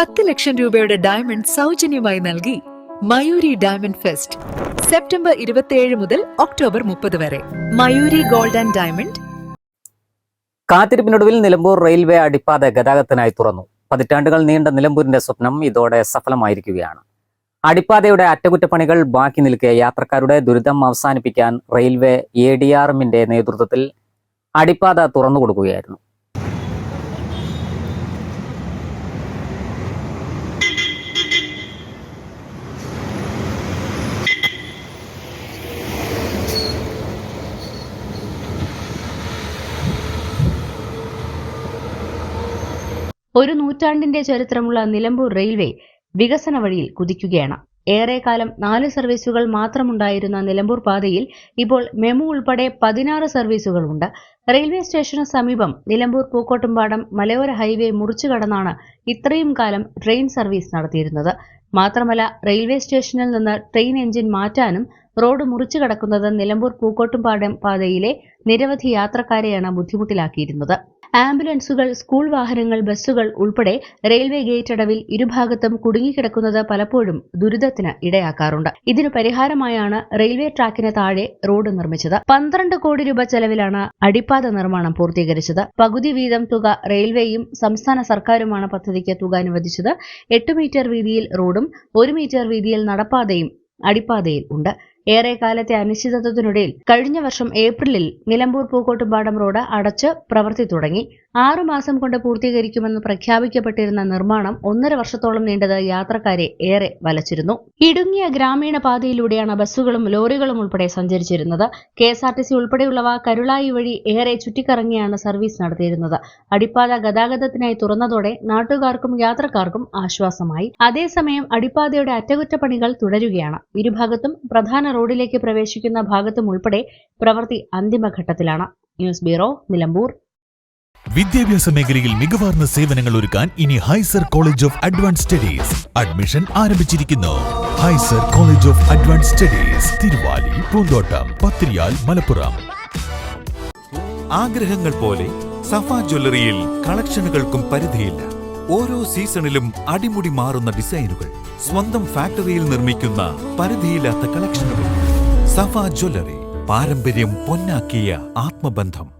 പത്ത് ലക്ഷം രൂപയുടെ ഡയമണ്ട് സൗജന്യമായി നൽകി മയൂരി ഡയമണ്ട് ഫെസ്റ്റ് സെപ്റ്റംബർ ഇരുപത്തിയേഴ് മുതൽ ഒക്ടോബർ മുപ്പത് വരെ. മയൂരി ഗോൾഡ് ആൻഡ് ഡയമണ്ട് കാത്തിരിപ്പിനൊടുവിൽ നിലമ്പൂർ റെയിൽവേ അടിപ്പാത ഗതാഗതത്തിനായി തുറന്നു. പതിറ്റാണ്ടുകൾ നീണ്ട നിലമ്പൂരിന്റെ സ്വപ്നം ഇതോടെ സഫലമായിരിക്കുകയാണ്. അടിപ്പാതയുടെ അറ്റകുറ്റപ്പണികൾ ബാക്കി നിൽക്കെ യാത്രക്കാരുടെ ദുരിതം അവസാനിപ്പിക്കാൻ റെയിൽവേ എ ഡി ആർ എമ്മിന്റെ നേതൃത്വത്തിൽ അടിപ്പാത തുറന്നു കൊടുക്കുകയായിരുന്നു ഒരു നൂറ്റാണ്ടിന്റെ ചരിത്രമുള്ള നിലമ്പൂർ റെയിൽവേ വികസന വഴിയിൽ കുതിക്കുകയാണ്. ഏറെക്കാലം നാല് സർവീസുകൾ മാത്രമുണ്ടായിരുന്ന നിലമ്പൂർ പാതയിൽ ഇപ്പോൾ മെമു ഉൾപ്പെടെ പതിനാറ് സർവീസുകളുണ്ട്. റെയിൽവേ സ്റ്റേഷന് സമീപം നിലമ്പൂർ പൂക്കോട്ടുംപാടം മലയോര ഹൈവേ മുറിച്ചു കടന്നാണ് ഇത്രയും കാലം ട്രെയിൻ സർവീസ് നടത്തിയിരുന്നത്. മാത്രമല്ല റെയിൽവേ സ്റ്റേഷനിൽ നിന്ന് ട്രെയിൻ എഞ്ചിൻ മാറ്റാനും റോഡ് മുറിച്ചു കടക്കുന്നത് നിലമ്പൂർ പൂക്കോട്ടുംപാടം പാതയിലെ നിരവധി യാത്രക്കാരെയാണ് ബുദ്ധിമുട്ടിലാക്കിയിരുന്നത്. ആംബുലൻസുകൾ സ്കൂൾ വാഹനങ്ങൾ ബസ്സുകൾ ഉൾപ്പെടെ റെയിൽവേ ഗേറ്റ് അടവിൽ ഇരുഭാഗത്തും കുടുങ്ങിക്കിടക്കുന്നത് പലപ്പോഴും ദുരിതത്തിന് ഇടയാക്കാറുണ്ട്. ഇതിനു പരിഹാരമായാണ് റെയിൽവേ ട്രാക്കിന് താഴെ റോഡ് നിർമ്മിച്ചത്. പന്ത്രണ്ട് കോടി രൂപ ചെലവിലാണ് അടിപ്പാത നിർമ്മാണം പൂർത്തീകരിച്ചത്. പകുതി വീതം തുക റെയിൽവേയും സംസ്ഥാന സർക്കാരുമാണ് പദ്ധതിക്ക് തുക അനുവദിച്ചത്. എട്ട് മീറ്റർ വീതിയിൽ റോഡും ഒരു മീറ്റർ വീതിയിൽ നടപ്പാതയും അടിപ്പാതയിൽ ഉണ്ട്. ഏറെക്കാലത്തെ അനിശ്ചിതത്വത്തിനിടയിൽ കഴിഞ്ഞ വർഷം ഏപ്രിലിൽ നിലമ്പൂർ പൂക്കോട്ടുംപാടം റോഡ് അടച്ച് പ്രവൃത്തി തുടങ്ങി. ആറു മാസം കൊണ്ട് പൂർത്തീകരിക്കുമെന്ന് പ്രഖ്യാപിക്കപ്പെട്ടിരുന്ന നിർമ്മാണം ഒന്നര വർഷത്തോളം നീണ്ടത് യാത്രക്കാരെ ഏറെ വലച്ചിരുന്നു. ഇടുങ്ങിയ ഗ്രാമീണ പാതയിലൂടെയാണ് ബസ്സുകളും ലോറികളും ഉൾപ്പെടെ സഞ്ചരിച്ചിരുന്നത്. K S R T C ഉൾപ്പെടെയുള്ളവ കരുളായി വഴി ഏറെ ചുറ്റിക്കറങ്ങിയാണ് സർവീസ് നടത്തിയിരുന്നത്. അടിപ്പാത ഗതാഗതത്തിനായി തുറന്നതോടെ നാട്ടുകാർക്കും യാത്രക്കാർക്കും ആശ്വാസമായി. അതേസമയം അടിപ്പാതയുടെ അറ്റകുറ്റപ്പണികൾ തുടരുകയാണ്. ഇരുഭാഗത്തും പ്രധാന റോഡിലേക്ക് പ്രവേശിക്കുന്ന ഭാഗത്തും ഉൾപ്പെടെ പ്രവൃത്തി അന്തിമഘട്ടത്തിലാണ്. News bureau Nilambur. വിദ്യാഭ്യാസ മേഖലയിൽ മികവാർന്ന സേവനങ്ങൾ ഒരുക്കാൻ ഇനി ഹൈസർ college of advance studies admission ആരംഭിച്ചിരിക്കുന്നു. ഹൈസർ college of advance studies Thiruvali Poonthottam Pathriyal Malappuram. ആഗ്രഹങ്ങൾ പോലെ സഫ ജ്വല്ലറിയിൽ കളക്ഷനുകൾക്കും പരിധിയില്ല. ഓരോ സീസണിലും അടിമുടി മാറുന്ന ഡിസൈനുകൾ സ്വന്തം ഫാക്ടറിയിൽ നിർമ്മിക്കുന്ന പരിധിയില്ലാത്ത കളക്ഷനുകൾ. സഫ ജ്വല്ലറി പാരമ്പര്യം പൊന്നാക്കിയ ആത്മബന്ധം.